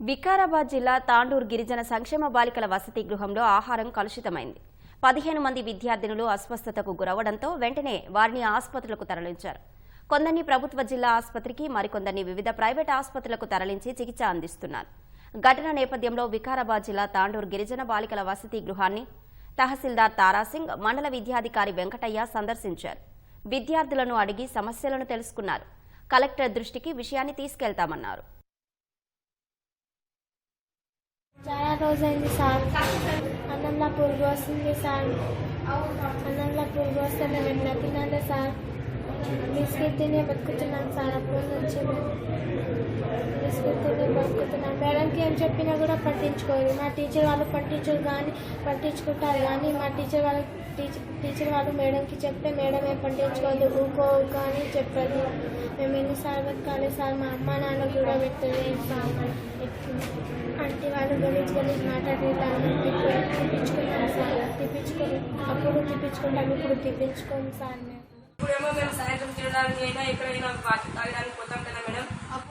వికారాబాద్ జిల్లా తాండూర్ గిరిజన సంక్షేమ బాలికల వసతి గృహంలో ఆహారం కలుషితమైంది. పదిహేను మంది విద్యార్థినులు అస్వస్థతకు గురవడంతో వెంటనే వారిని ఆసుపత్రులకు తరలించారు. కొందరిని ప్రభుత్వ జిల్లా ఆసుపత్రికి మరికొందరిని వివిధ ప్రైవేట్ ఆసుపత్రులకు తరలించి చికిత్స అందిస్తున్నారు. ఘటన నేపథ్యంలో వికారాబాద్ జిల్లా తాండూర్ గిరిజన బాలికల వసతి గృహాన్ని తహసీల్దార్ తారాసింగ్ మండల విద్యాధికారి వెంకటయ్య సందర్శించారు. విద్యార్థులను అడిగి సమస్యలను తెలుసుకున్నారు. కలెక్టర్ దృష్టికి విషయాన్ని తీసుకెళ్తామన్నారు. చాలా రోజైంది సార్. అన్నంలో పురుగు వస్తుంది సార్. అన్నంలో పురుగు వస్తే మేము ఎట్లా తినాలి సార్. బిస్కెట్ తినే బతుకుతున్నాం సార్. అప్పుడు నుంచి మేము బిస్కెట్ తినే బతుకుతున్నాను. మేడంకి ఏం చెప్పినా కూడా పట్టించుకోరు. మా టీచర్ వాళ్ళు పట్టించరు కానీ పట్టించుకుంటారు కానీ మా టీచర్ వాళ్ళ టీచర్ టీచర్ వాళ్ళు మేడంకి చెప్తే మేడం ఏం పట్టించుకోదు. ఊకో ఊకో అని చెప్పదు మేము ఎన్నిసార్లు వెతకాలి సార్? మా అమ్మ నాన్న కూడా పెట్టలేదు అంటే వాళ్ళు గలీజ్ గలీజ్ మాట్లాడేదాన్ని తిప్పించుకున్నాం సార్. తిప్పించుకొని అప్పుడు తిప్పించుకుంటాం ఇప్పుడు తిప్పించుకోము సార్ ఇప్పుడేమో మేము సాయంత్రం తినడానికి అయినా ఎక్కడైనా వాటర్ తాగడానికి పోతాం కదా మేడం.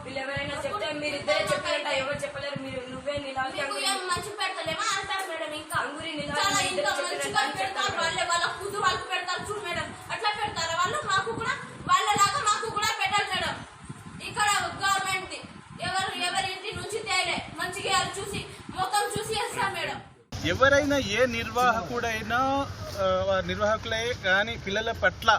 వీళ్ళు ఎవరైనా చెప్తే మీరు ఇద్దరే చెప్పారంట ఎవరు చెప్పలేరు. మీరు నువ్వే మంచి పెడతలేమా అంటారు మేడం ఇంకా. అంగురి పెడతారు. వాళ్ళే వాళ్ళ కూతురు వాళ్ళకి పెడతారు చూడు మేడం. అట్లా పెడతారు వాళ్ళు? మాకు కూడా వాళ్ళలాగా మాకు కూడా పెట్టాలి మేడం. ఇక్కడ గవర్నమెంట్ ఎవరు ఎవరి ఇంటి నుంచి తేలే. మంచిగా అది చూసి మొత్తం చూసి వేస్తారు మేడం. ఎవరైనా ఏ నిర్వాహకుడైనా నిర్వాహకులే కానీ పిల్లల పట్ల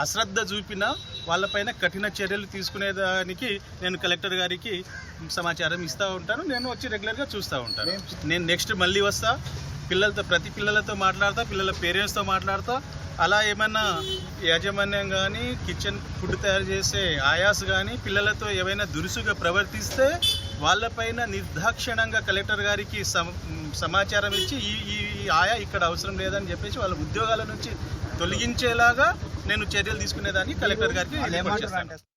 అశ్రద్ధ చూపినా వాళ్ళపైన కఠిన చర్యలు తీసుకునేదానికి నేను కలెక్టర్ గారికి సమాచారం ఇస్తూ ఉంటాను. నేను వచ్చి రెగ్యులర్గా చూస్తూ ఉంటాను. నేను నెక్స్ట్ మళ్ళీ వస్తా. పిల్లలతో ప్రతి పిల్లలతో మాట్లాడతా పిల్లల పేరెంట్స్తో మాట్లాడతా. అలా ఏమైనా యాజమాన్యం కానీ కిచెన్ ఫుడ్ తయారు చేసే ఆయాస్ కానీ పిల్లలతో ఏవైనా దురుసుగా ప్రవర్తిస్తే వాళ్ళపైన నిర్దాక్షిణంగా కలెక్టర్ గారికి సమాచారం ఇచ్చి ఈ ఈ ఆయా ఇక్కడ అవసరం లేదని చెప్పేసి వాళ్ళ ఉద్యోగాల నుంచి తొలగించేలాగా నేను చర్యలు తీసుకునేదాన్ని కలెక్టర్ గారికి